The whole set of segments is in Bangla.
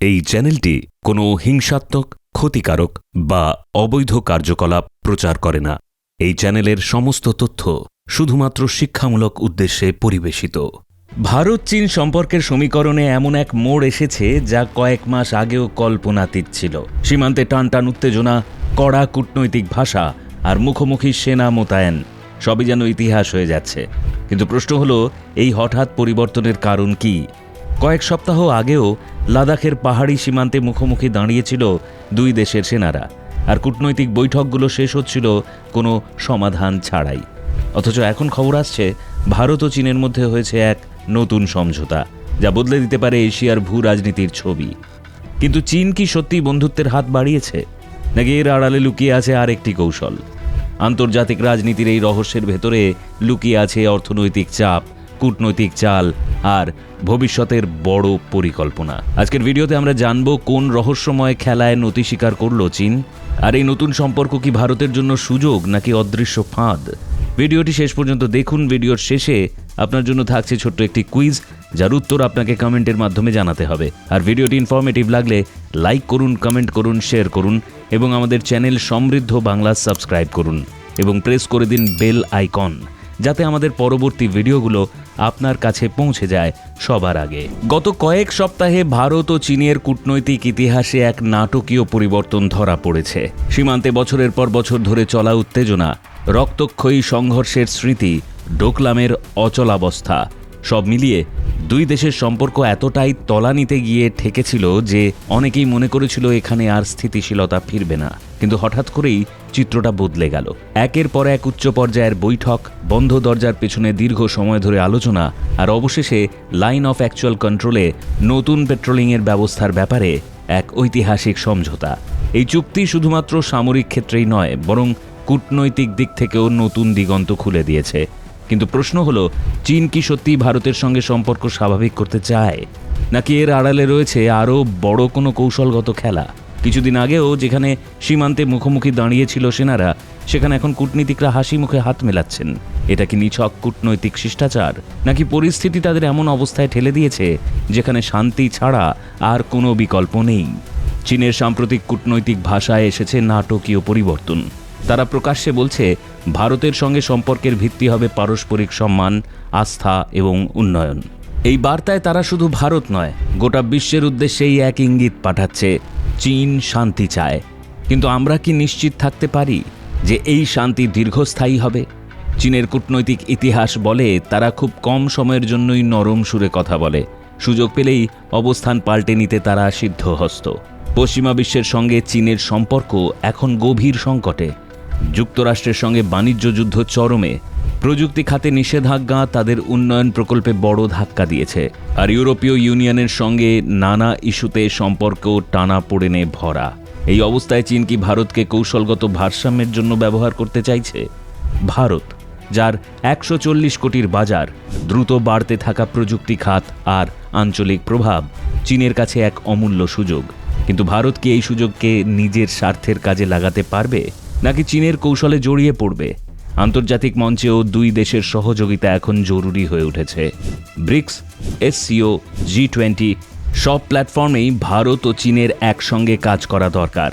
এই চ্যানেলটি কোনো হিংসাত্মক, ক্ষতিকারক বা অবৈধ কার্যকলাপ প্রচার করে না। এই চ্যানেলের সমস্ত তথ্য শুধুমাত্র শিক্ষামূলক উদ্দেশ্যে পরিবেশিত। ভারত চীন সম্পর্কের সমীকরণে এমন এক মোড় এসেছে যা কয়েক মাস আগেও কল্পনাতীত ছিল। সীমান্তে টান টান উত্তেজনা, কড়া কূটনৈতিক ভাষা আর মুখোমুখি সেনা মোতায়েন সবই যেন ইতিহাস হয়ে যাচ্ছে। কিন্তু প্রশ্ন হলো, এই হঠাৎ পরিবর্তনের কারণ কি? কয়েক সপ্তাহ আগেও লাদাখের পাহাড়ি সীমান্তে মুখোমুখি দাঁড়িয়েছিল দুই দেশের সেনারা, আর কূটনৈতিক বৈঠকগুলো শেষ হচ্ছিল কোনো সমাধান ছাড়াই। অথচ এখন খবর আসছে, ভারত ও চীনের মধ্যে হয়েছে এক নতুন সমঝোতা, যা বদলে দিতে পারে এশিয়ার ভূ রাজনীতির ছবি। কিন্তু চীন কি সত্যি বন্ধুত্বের হাত বাড়িয়েছে? নাকি এর আড়ালে লুকিয়ে আছে আর একটি কৌশল? আন্তর্জাতিক রাজনীতির এই রহস্যের ভেতরে লুকিয়ে আছে অর্থনৈতিক চাপ কূটনৈতিক চাল আর ভবিষ্যতের বড় পরিকল্পনা। আজকের ভিডিওতে আমরা জানব কোন রহস্যময় খেলায় নতি স্বীকার করল চীন, আর এই নতুন সম্পর্ক কি ভারতের জন্য সুযোগ নাকি অদৃশ্য ফাঁদ? ভিডিওটি শেষ পর্যন্ত দেখুন, ভিডিওর শেষে আপনার জন্য থাকছে ছোট্ট একটি কুইজ, যার উত্তর আপনাকে কমেন্টের মাধ্যমে জানাতে হবে। আর ভিডিওটি ইনফরমেটিভ লাগলে লাইক করুন কমেন্ট করুন শেয়ার করুন, এবং আমাদের চ্যানেল সমৃদ্ধ বাংলা সাবস্ক্রাইব করুন, এবং প্রেস করে দিন বেল আইকন যাতে আমাদের পরবর্তী ভিডিওগুলো আপনার কাছে পৌঁছে যায় সবার আগে। গত কয়েক সপ্তাহে ভারত ও চীনের কূটনৈতিক ইতিহাসে এক নাটকীয় পরিবর্তন ধরা পড়েছে। সীমান্তে বছরের পর বছর ধরে চলা উত্তেজনা, রক্তক্ষয়ী সংঘর্ষের স্মৃতি, ডোকলামের অচলাবস্থা সব মিলিয়ে দুই দেশের সম্পর্ক এতটাই তলানিতে গিয়ে ঠেকেছিল যে অনেকেই মনে করেছিল এখানে আর স্থিতিশীলতা ফিরবে না। কিন্তু হঠাৎ করেই চিত্রটা বদলে গেল। একের পর এক উচ্চ পর্যায়ের বৈঠক, বন্ধ দরজার পেছনে দীর্ঘ সময় ধরে আলোচনা, আর অবশেষে লাইন অফ অ্যাকচুয়াল কন্ট্রোলে নতুন পেট্রোলিংয়ের ব্যবস্থার ব্যাপারে এক ঐতিহাসিক সমঝোতা। এই চুক্তি শুধুমাত্র সামরিক ক্ষেত্রেই নয়, বরং কূটনৈতিক দিক থেকেও নতুন দিগন্ত খুলে দিয়েছে। কিন্তু প্রশ্ন হলো, চীন কি সত্যি ভারতের সঙ্গে সম্পর্ক স্বাভাবিক করতে চায়? নাকি এর আড়ালে রয়েছে আরও বড় কোনো কৌশলগত খেলা? কিছুদিন আগেও যেখানে সীমান্তে মুখোমুখি দাঁড়িয়েছিল সেনারা, সেখানে এখন কূটনীতিকরা হাসি মুখে হাত মেলাচ্ছেন। এটা কি নিছক কূটনৈতিক শিষ্টাচার? নাকি পরিস্থিতি তাদের এমন অবস্থায় ঠেলে দিয়েছে, যেখানে শান্তি ছাড়া আর কোনো বিকল্প নেই? চীনের সাম্প্রতিক কূটনৈতিক ভাষায় এসেছে নাটকীয় পরিবর্তন। তারা প্রকাশ্যে বলছে, ভারতের সঙ্গে সম্পর্কের ভিত্তি হবে পারস্পরিক সম্মান, আস্থা এবং উন্নয়ন। এই বার্তায় তারা শুধু ভারত নয়, গোটা বিশ্বের উদ্দেশ্যেই এক ইঙ্গিত পাঠাচ্ছে, চীন শান্তি চায়। কিন্তু আমরা কি নিশ্চিত থাকতে পারি যে এই শান্তি দীর্ঘস্থায়ী হবে? চীনের কূটনৈতিক ইতিহাস বলে তারা খুব কম সময়ের জন্যই নরম সুরে কথা বলে। সুযোগ পেলেই অবস্থান পাল্টে নিতে তারা সিদ্ধহস্ত। পশ্চিমা বিশ্বের সঙ্গে চীনের সম্পর্ক এখন গভীর সংকটে। যুক্তরাষ্ট্রের সঙ্গে বাণিজ্য যুদ্ধ চরমে। প্রযুক্তি খাতে নিষেধাজ্ঞা তাদের উন্নয়ন প্রকল্পে বড় ধাক্কা দিয়েছে। আর ইউরোপীয় ইউনিয়নের সঙ্গে নানা ইস্যুতে সম্পর্ক টানা পড়েনে ভরা। এই অবস্থায় চীন কি ভারতকে কৌশলগত ভারসাম্যের জন্য ব্যবহার করতে চাইছে? ভারত, যার একশো চল্লিশ কোটির বাজার, দ্রুত বাড়তে থাকা প্রযুক্তি খাত আর আঞ্চলিক প্রভাব চীনের কাছে এক অমূল্য সুযোগ। কিন্তু ভারত কি এই সুযোগকে নিজের স্বার্থের কাজে লাগাতে পারবে? নাকি চীনের কৌশলে জড়িয়ে পড়বে? আন্তর্জাতিক মঞ্চেও দুই দেশের সহযোগিতা এখন জরুরি হয়ে উঠেছে। ব্রিক্স এসসিও জি টোয়েন্টি সব প্ল্যাটফর্মেই ভারত ও চীনের একসঙ্গে কাজ করা দরকার।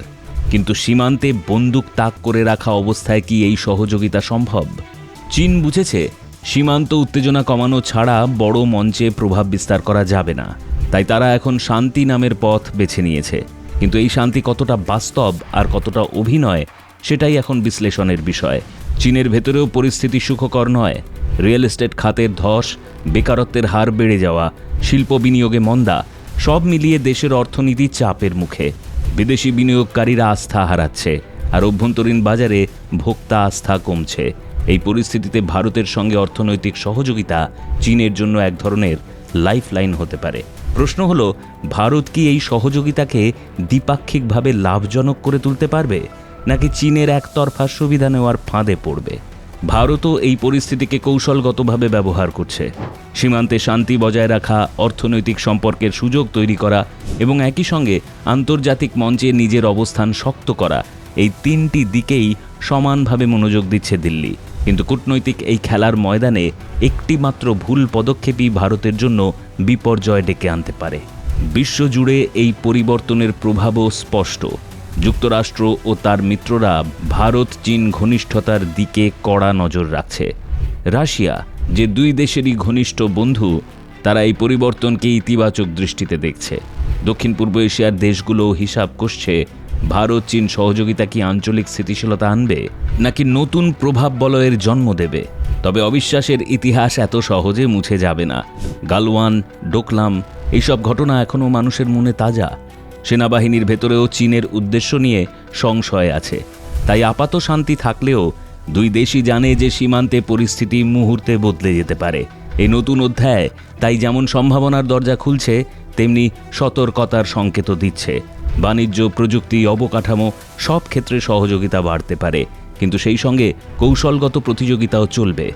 কিন্তু সীমান্তে বন্দুক তাক করে রাখা অবস্থায় কি এই সহযোগিতা সম্ভব? চীন বুঝেছে, সীমান্ত উত্তেজনা কমানো ছাড়া বড় মঞ্চে প্রভাব বিস্তার করা যাবে না। তাই তারা এখন শান্তি নামের পথ বেছে নিয়েছে। কিন্তু এই শান্তি কতটা বাস্তব আর কতটা অভিনয় সেটাই এখন বিশ্লেষণের বিষয়। চীনের ভেতরেও পরিস্থিতি সুখকর নয়। রিয়েল এস্টেট খাতের ধস, বেকারত্বের হার বেড়ে যাওয়া, শিল্প বিনিয়োগে মন্দা, সব মিলিয়ে দেশের অর্থনীতি চাপের মুখে। বিদেশি বিনিয়োগকারীরা আস্থা হারাচ্ছে, আর অভ্যন্তরীণ বাজারে ভোক্তা আস্থা কমছে। এই পরিস্থিতিতে ভারতের সঙ্গে অর্থনৈতিক সহযোগিতা চীনের জন্য এক ধরনের লাইফলাইন হতে পারে। প্রশ্ন হলো, ভারত কি এই সহযোগিতাকে দ্বিপাক্ষিকভাবে লাভজনক করে তুলতে পারবে? নাকি চীনের একতরফা সুবিধা নেওয়ার ফাঁদে পড়বে? ভারতও এই পরিস্থিতিকে কৌশলগতভাবে ব্যবহার করছে। সীমান্তে শান্তি বজায় রাখা, অর্থনৈতিক সম্পর্কের সুযোগ তৈরি করা এবং একই সঙ্গে আন্তর্জাতিক মঞ্চে নিজের অবস্থান শক্ত করা এই তিনটি দিকেই সমানভাবে মনোযোগ দিচ্ছে দিল্লি। কিন্তু কূটনৈতিক এই খেলার ময়দানে একটি মাত্র ভুল পদক্ষেপই ভারতের জন্য বিপর্যয় ডেকে আনতে পারে। বিশ্বজুড়ে এই পরিবর্তনের প্রভাবও স্পষ্ট। যুক্তরাষ্ট্র ও তার মিত্ররা ভারত, চীন ঘনিষ্ঠতার দিকে কড়া নজর রাখছে। রাশিয়া, যে দুই দেশেরই ঘনিষ্ঠ বন্ধু, তারা এই পরিবর্তনকে ইতিবাচক দৃষ্টিতে দেখছে। দক্ষিণ পূর্ব এশিয়ার দেশগুলো হিসাব করছে, ভারত, চীন সহযোগিতা কি আঞ্চলিক স্থিতিশীলতা আনবে, নাকি নতুন প্রভাব বলয়ের জন্ম দেবে? তবে অবিশ্বাসের ইতিহাস এত সহজে মুছে যাবে না। গালওয়ান, ডোকলাম, এইসব ঘটনা এখনও মানুষের মনে তাজা। সেনাবাহিনীর ভেতরেও চীনের উদ্দেশ্য নিয়ে সংশয় আছে। তাই আপাত শান্তি থাকলেও দুই দেশই জানে যে সীমান্তে পরিস্থিতি মুহূর্তে বদলে যেতে পারে। এই নতুন অধ্যায় তাই যেমন সম্ভাবনার দরজা খুলছে, তেমনি সতর্কতার সংকেতও দিচ্ছে। বাণিজ্য, প্রযুক্তি, অবকাঠামো সব ক্ষেত্রে সহযোগিতা বাড়তে পারে, কিন্তু সেই সঙ্গে কৌশলগত প্রতিযোগিতাও চলবে।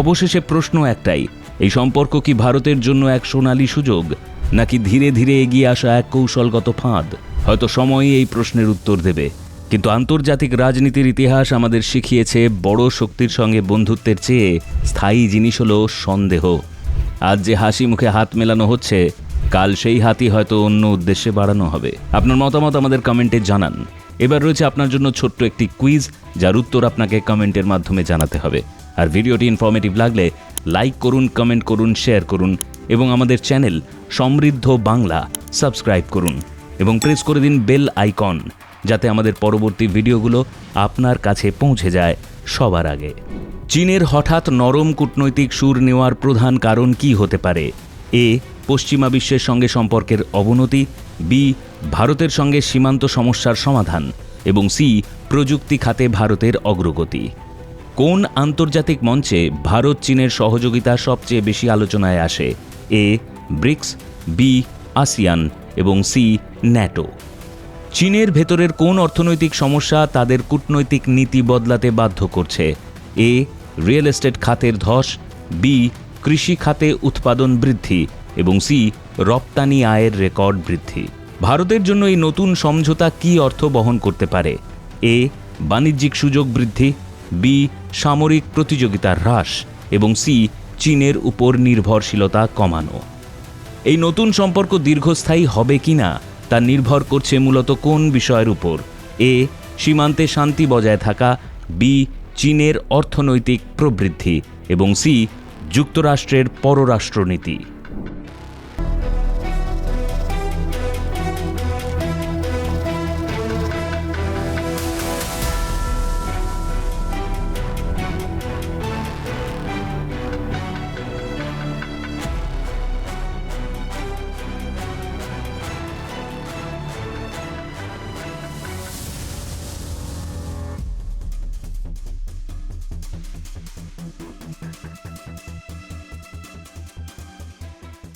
অবশেষে প্রশ্ন একটাই, এই সম্পর্ক কি ভারতের জন্য এক সোনালী সুযোগ? নাকি ধীরে ধীরে এগিয়ে আসা এক কৌশলগত ফাঁদ? হয়তো সময়ই এই প্রশ্নের উত্তর দেবে। কিন্তু আন্তর্জাতিক রাজনীতির ইতিহাস আমাদের শিখিয়েছে, বড় শক্তির সঙ্গে বন্ধুত্বের চেয়ে স্থায়ী জিনিস হলো সন্দেহ। আজ যে হাসি মুখে হাত মেলানো হচ্ছে, কাল সেই হাতই হয়তো অন্য উদ্দেশ্যে বাড়ানো হবে। আপনার মতামত আমাদের কমেন্টে জানান। এবার রয়েছে আপনার জন্য ছোট্ট একটি কুইজ, যার উত্তর আপনাকে কমেন্টের মাধ্যমে জানাতে হবে। আর ভিডিওটি ইনফরমেটিভ লাগলে লাইক করুন কমেন্ট করুন শেয়ার করুন। এবং আমাদের চ্যানেল সমৃদ্ধ বাংলা সাবস্ক্রাইব করুন এবং প্রেস করে দিন বেল আইকন, যাতে আমাদের পরবর্তী ভিডিওগুলো আপনার কাছে পৌঁছে যায় সবার আগে। চীনের হঠাৎ নরম কূটনৈতিক সুর নেওয়ার প্রধান কারণ কি হতে পারে? এ, পশ্চিমা বিশ্বের সঙ্গে সম্পর্কের অবনতি, বি, ভারতের সঙ্গে সীমান্ত সমস্যার সমাধান, এবং সি, প্রযুক্তি খাতে ভারতের অগ্রগতি। কোন আন্তর্জাতিক মঞ্চে ভারত চীনের সহযোগিতা সবচেয়ে বেশি আলোচনায় আসে? এ, ব্রিক্স, বি, আসিয়ান এবং সি, ন্যাটো। চীনের ভেতরের কোন অর্থনৈতিক সমস্যা তাদের কূটনৈতিক নীতি বদলাতে বাধ্য করছে? এ, রিয়েল এস্টেট খাতের ধস, বি, কৃষি খাতে উৎপাদন বৃদ্ধি এবং সি, রপ্তানি আয়ের রেকর্ড বৃদ্ধি। ভারতের জন্য এই নতুন সমঝোতা কি অর্থ বহন করতে পারে? এ, বাণিজ্যিক সুযোগ বৃদ্ধি, বি, সামরিক প্রতিযোগিতার হ্রাস এবং সি চীনের উপর নির্ভরশীলতা কমানো। এই নতুন সম্পর্ক দীর্ঘস্থায়ী হবে কি না তা নির্ভর করছে মূলত কোন বিষয়ের উপর। এ, সীমান্তে শান্তি বজায় থাকা। বি, চীনের অর্থনৈতিক প্রবৃদ্ধি। এবং সি, যুক্তরাষ্ট্রের পররাষ্ট্রনীতি।